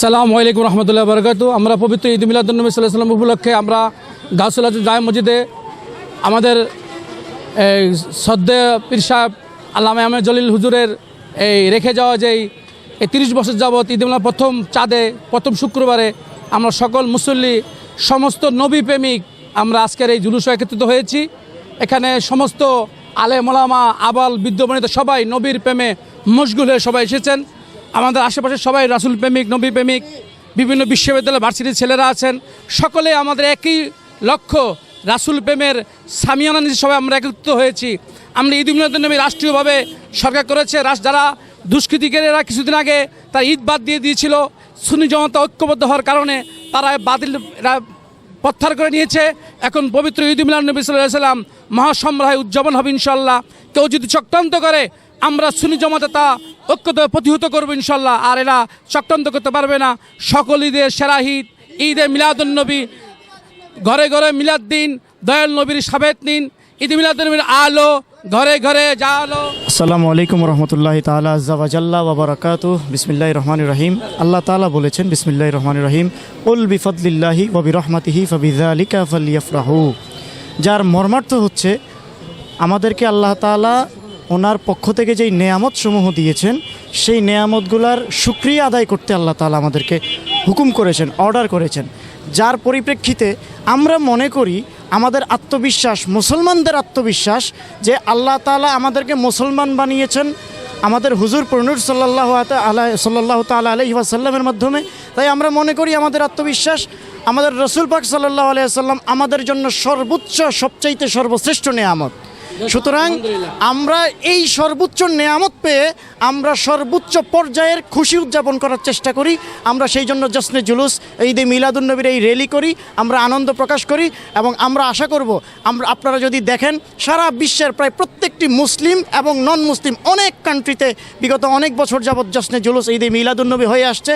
আসসালামু আলাইকুম রহমতুল্লাহ বরকাত আমরা পবিত্র ঈদ মিলাদুলনবী সাল্লাহ সাল্লাম উপলক্ষে আমরা গাউসুল জায় মসজিদে আমাদের সদ্য পীর সাহেব আল্লামা আহমেদ জলিল হুজুরের এই রেখে যাওয়া যেই এই তিরিশ বছর যাবৎ ঈদ মিলাদ প্রথম চাঁদে, প্রথম শুক্রবারে আমরা সকল মুসল্লি, সমস্ত নবী প্রেমিক আমরা আজকের এই জুলুস একত্রিত হয়েছি। এখানে সমস্ত আলে মোলামা আবাল বিদ্যমানিত সবাই নবীর প্রেমে মশগুল হয়ে সবাই এসেছেন। আমাদের আশেপাশে সবাই রাসুল প্রেমিক, নবী প্রেমিক, বিভিন্ন বিশ্ববিদ্যালয় ভার্সিটির ছেলেরা আছেন। সকলে আমাদের একই লক্ষ্য, রাসুল প্রেমের সামিয়ানা নিয়ে সবাই আমরা একত্রিত হয়েছি। আমরা ঈদ নবী রাষ্ট্রীয়ভাবে সরকার করেছে। যারা দুষ্কৃতিকারীরা কিছুদিন আগে তার ঈদ বাদ দিয়ে দিয়েছিল সুনি জনতা ঐক্যবদ্ধ হওয়ার কারণে তারা বাতিল প্রত্যাহার করে নিয়েছে। এখন পবিত্র ঈদ মিলান নবী সাল্লাম মহাসম্রাহে উদযাপন হবে ইনশাল্লাহ কেউ যদি চক্রান্ত করে, আমরা সুনি জমাতে তা ঐক্যত প্রতিহত করব ইনশাল্লাহ। আর এরা চক্রান্ত করতে পারবে না। সকল ঈদের সেরা ঈদ মিলাদুন্নবী ঘরে ঘরে মিলাদ দিন, দয়াল নবীর সাবেত নিন। ঈদ মিলাদুন্নবীর আলো, ঘরে ঘরে যা আলো আসসালামু আলাইকুম রহমতুল্লাহ তালা আজ্জাবাজাল্লা বাবরাকাত বিসমিল্লাহ রহমান রহিম। আল্লাহ তালা বলেছেন বিসমিল্লাহ রহমান রহিম। উল বিফদলিল্লাহি ওবি রহমাতিহি ফবিদা আলিকা ফালিয়াফরাহু। যার মর্মার্থ হচ্ছে, আমাদেরকে আল্লাহ তালা ওনার পক্ষ থেকে যেই নেয়ামত সমূহ দিয়েছেন, সেই নেয়ামতগুলার সুক্রিয়া আদায় করতে আল্লাহ তালা আমাদেরকে হুকুম করেছেন, অর্ডার করেছেন। যার পরিপ্রেক্ষিতে আমরা মনে করি আমাদের আত্মবিশ্বাস, মুসলমানদের আত্মবিশ্বাস, যে আল্লাহ তালা আমাদেরকে মুসলমান বানিয়েছেন, আমাদের হুজুর প্রনুর সাল্লাহ আলাই সাল্লাহ তালা আলহি ওয়াসাল্লামের মাধ্যমে। তাই আমরা মনে করি আমাদের আত্মবিশ্বাস, আমাদের রসুল পাক সাল্লাহ আলাইসাল্লাম আমাদের জন্য সর্বোচ্চ, সবচাইতে সর্বশ্রেষ্ঠ নেয়ামত। সুতরাং আমরা এই সর্বোচ্চ নেয়ামত পেয়ে আমরা সর্বোচ্চ পর্যায়ের খুশি উদযাপন করার চেষ্টা করি। আমরা সেই জন্য জশ্নে জুলুস এই ঈদে মিলাদুন্নবীর এই র্যালি করি আমরা আনন্দ প্রকাশ করি এবং আমরা আশা করব আমরা আপনারা যদি দেখেন সারা বিশ্বের প্রায় প্রত্যেকটি মুসলিম এবং নন মুসলিম অনেক কান্ট্রিতে বিগত অনেক বছর যাবৎ জশ্নে জুলুস এই ঈদে মিলাদুন্নবী হয়ে আসছে।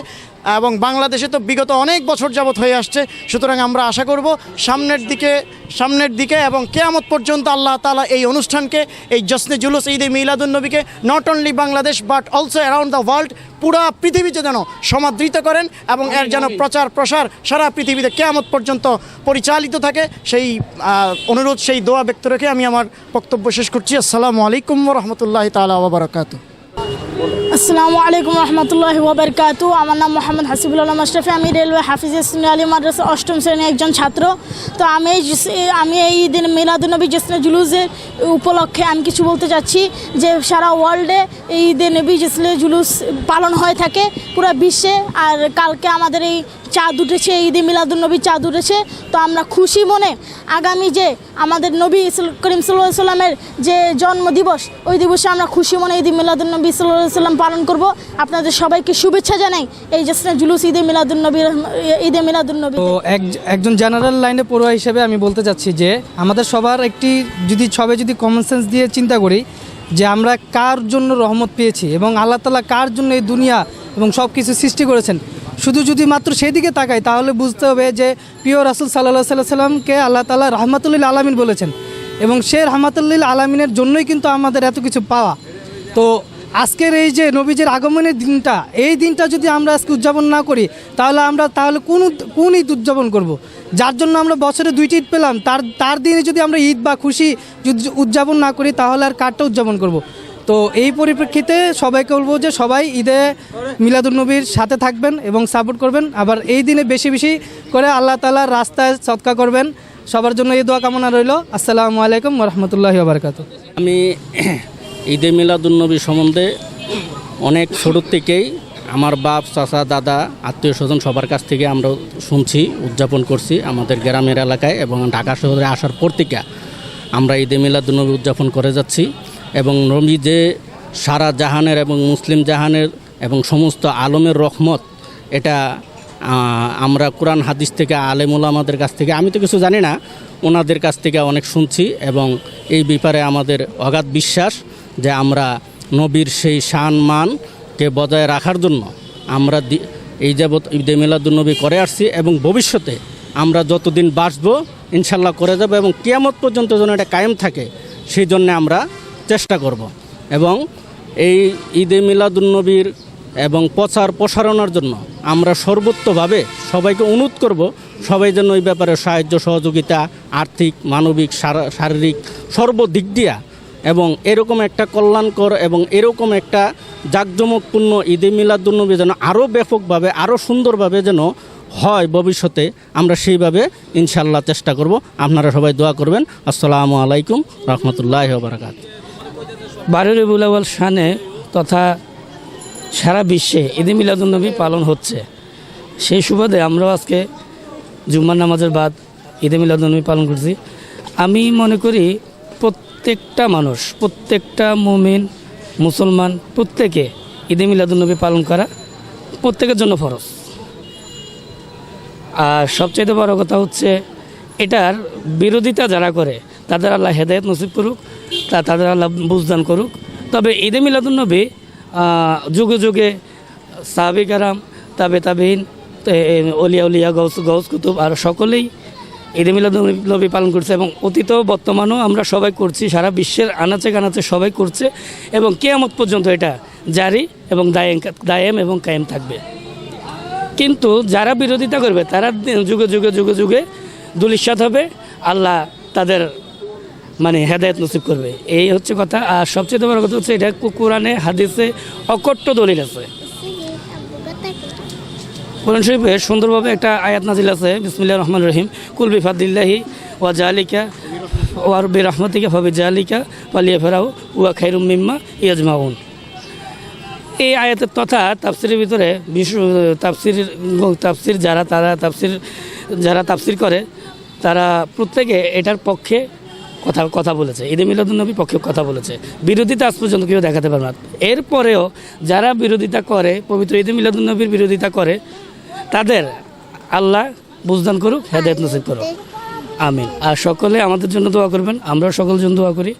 এবং বাংলাদেশে তো বিগত অনেক বছর যাবৎ হয়ে আসছে। সুতরাং আমরা আশা করব সামনের দিকে সামনের দিকে এবং কেয়ামত পর্যন্ত আল্লাহ তালা এই অনুষ্ঠানকে এই জশ্নে জুলুস ঈদে মিলাদুন্নবীকে not only Bangladesh but also around the world পুরা পৃথিবীতে যেন সমাদৃত করেন এবং এর যেন প্রচার প্রসার সারা পৃথিবীতে কেয়ামত পর্যন্ত পরিচালিত থাকে। সেই অনুরোধ সেই দোয়া ব্যক্ত রেখে আমি আমার বক্তব্য শেষ করছি। আসসালামু আলাইকুম রহমতুল্লাহ তালা ওবরাকাতু আসসালামু আলাইকুম রহমতুল্লাহ ওবরকাত আমার নাম মোহাম্মদ হাসিবুল আলম আশরাফি। আমি রেলওয়ে হাফিজ ইসলাম আলী মাদ্রাসা অষ্টম শ্রেণির একজন ছাত্র। তো আমি আমি এই দিন মিলাদুলনবী জেসনে জুলুসের উপলক্ষে আমি কিছু বলতে চাচ্ছি যে সারা ওয়ার্ল্ডে এই ঈদে নবী জেসলে জুলুস পালন হয়ে থাকে পুরো বিশ্বে। আর কালকে আমাদের এই চাঁদ উঠেছে, ঈদে মিলাদুলনবী চাঁদ উঠেছে। তো আমরা খুশি মনে আগামী যে আমাদের নবী করিম সাল্লাহ সাল্লামের যে জন্ম দিবস ওই দিবসে আমরা খুশি মনে ঈদ মিলাদুলনবী সাল্লাহ সাল্লাম পালন করব। আপনাদের সবাইকে শুভেচ্ছা জানাই এই জেসনে জুলুস ঈদে মিলাদুলনবী ঈদে মিলাদুলনবী তো এক একজন জেনারেল লাইনে পড়ুয়া হিসেবে আমি বলতে চাচ্ছি যে, আমাদের সবার একটি যদি সবাই যদি কমন সেন্স দিয়ে চিন্তা করি, যে আমরা কার জন্য রহমত পেয়েছি এবং আল্লাহ তালা কার জন্য এই দুনিয়া এবং সব কিছু সৃষ্টি করেছেন শুধু যদি মাত্র সেদিকে তাকাই, তাহলে বুঝতে হবে যে প্রিয় রাসুল সাল্লাহ সাল্লাহ সাল্লামকে আল্লাহ তালা রহমাতুল্লিল আলামিন বলেছেন এবং সে রহমাতুল্লিল আলামিনের জন্যই কিন্তু আমাদের এত কিছু পাওয়া তো আজকের এই যে নবীজের আগমনের দিনটা, এই দিনটা যদি আমরা আজকে উদযাপন না করি, তাহলে আমরা, তাহলে কোন কোন ঈদ উদযাপন করব। যার জন্য আমরা বছরে দুইটি ঈদ পেলাম, তার তার দিনে যদি আমরা ঈদ বা খুশি উদ- উদযাপন না করি, তাহলে আর কারটা উদযাপন করব। তো এই পরিপ্রেক্ষিতে সবাইকে বলব যে সবাই ঈদে মিলাদুলনবীর সাথে থাকবেন এবং সাপোর্ট করবেন। আবার এই দিনে বেশি বেশি করে আল্লাহ তালার রাস্তায় সৎকা করবেন। সবার জন্য এই দোয়া কামনা রইল। আসসালামু আলাইকুম রহমতুল্লাহি বারকাতু আমি ঈদে মিলাদুন্নবী সম্বন্ধে অনেক ছোটোর থেকেই আমার বাপ, চাচা, দাদা, আত্মীয় স্বজন সবার কাছ থেকে আমরা শুনছি, উদযাপন করছি আমাদের গ্রামের এলাকায় এবং ঢাকা শহরে আসার পর থেকে আমরা ঈদে মিলাদুন্নবী উদযাপন করে যাচ্ছি। এবং নবী যে সারা জাহানের এবং মুসলিম জাহানের এবং সমস্ত আলমের রহমত, এটা আমরা কোরআন হাদিস থেকে, আলেমুল আমাদের কাছ থেকে, আমি তো কিছু জানি না, ওনাদের কাছ থেকে অনেক শুনছি এবং এই ব্যাপারে আমাদের অগাধ বিশ্বাস যে আমরা নবীর সেই শান মানকে বজায় রাখার জন্য আমরা এই যাবৎ ঈদে মিলাদুন্নবী করে আসছি এবং ভবিষ্যতে আমরা যতদিন বাঁচবো, ইনশাল্লাহ করে যাব এবং কিয়ামত পর্যন্ত যেন এটা কায়েম থাকে, সেই জন্য আমরা চেষ্টা করব। এবং এই ঈদে মিলাদুন্নবীর এবং প্রচার প্রসারণের জন্য আমরা সর্বোত্তভাবে সবাইকে অনুরোধ করব, সবাই যেন ওই ব্যাপারে সাহায্য, সহযোগিতা, আর্থিক, মানবিক শার- শারীরিক, সর্বদিক দিয়া এবং এরকম একটা কল্যাণকর এবং এরকম একটা জাঁকজমকপূর্ণ ঈদে মিলাদুন্নবী যেন আরও ব্যাপকভাবে আরও সুন্দরভাবে যেন হয় ভবিষ্যতে, আমরা সেইভাবে ইনশাল্লাহ চেষ্টা করব। আপনারা সবাই দোয়া করবেন। আসসালামু আলাইকুম রহমতুল্লাহ বারাকাত বারো রবিউল শানে তথা সারা বিশ্বে ঈদে মিলাদুন্নবী পালন হচ্ছে। সেই সুবাদে আমরাও আজকে জুম্মার নামাজের বাদ ঈদে মিলাদুন্নবী পালন করছি। আমি মনে করি প্রত্যেকটা মানুষ, প্রত্যেকটা মুমিন, মুসলমান, প্রত্যেকে ঈদে মিলাদুন্নবী পালন করা প্রত্যেকের জন্য ফরজ। আর সবচাইতে বড় কথা হচ্ছে, এটার বিরোধিতা যারা করে, তাদের আল্লাহ হেদায়ত নসিব করুক তা তাদের আল্লাহ বুঝদান করুক। তবে ঈদে মিলাদুলনবী যুগে যুগে সাহাবিক আরাম তাবে তাবিন অলিয়া উলিয়া গৌস গৌস কুতুব, আর সকলেই ঈদে মিলাদুলনবী পালন করছে এবং অতীত বর্তমানেও আমরা সবাই করছি, সারা বিশ্বের আনাচে কানাচে সবাই করছে এবং কেয়ামত পর্যন্ত এটা জারি এবং দায়েম দায়েম এবং কায়েম থাকবে। কিন্তু যারা বিরোধিতা করবে, তারা যুগে যুগে যুগে যুগে দুলিশ্বাত হবে। আল্লাহ তাদের মানে হেদায়ত নসিব করবে। এই হচ্ছে কথা। আর সবচেয়ে বড় কথা হচ্ছে এটা কোরআনে, হাদিসে অকট্ট দলিল আছে। কোরআন শরীফে সুন্দরভাবে একটা আয়াত নাজিল আছে। বিসমিল্লাহ রহমান রহিম। কুল বিফাদিল্লাহি ওয়া জালিকা ওয়ার বি রহমতিকা ফবি জালিকা পালিয়া ফেরাও ওয়া খাইরুম মিম্মা ইয়াজমাউন। এই আয়াতের তথা তাফসিরের ভিতরে বিশ্ব তাফসির তাফসির যারা, তারা তাফসির, যারা তাফসির করে, তারা প্রত্যেকে এটার পক্ষে কথা কথা বলেছে। ঈদে মিলাদুলনবীর পক্ষে কথা বলেছে। বিরোধিতা আজ পর্যন্ত কেউ দেখাতে পারে না। এরপরেও যারা বিরোধিতা করে, পবিত্র ঈদে মিলাদুলনবীর বিরোধিতা করে, তাদের আল্লাহ বুঝদান করুক, হেদায়ত নসিব করুক। আমিন। আর সকলে আমাদের জন্য দোয়া করবেন। আমরাও সকলের জন্য দোয়া করি।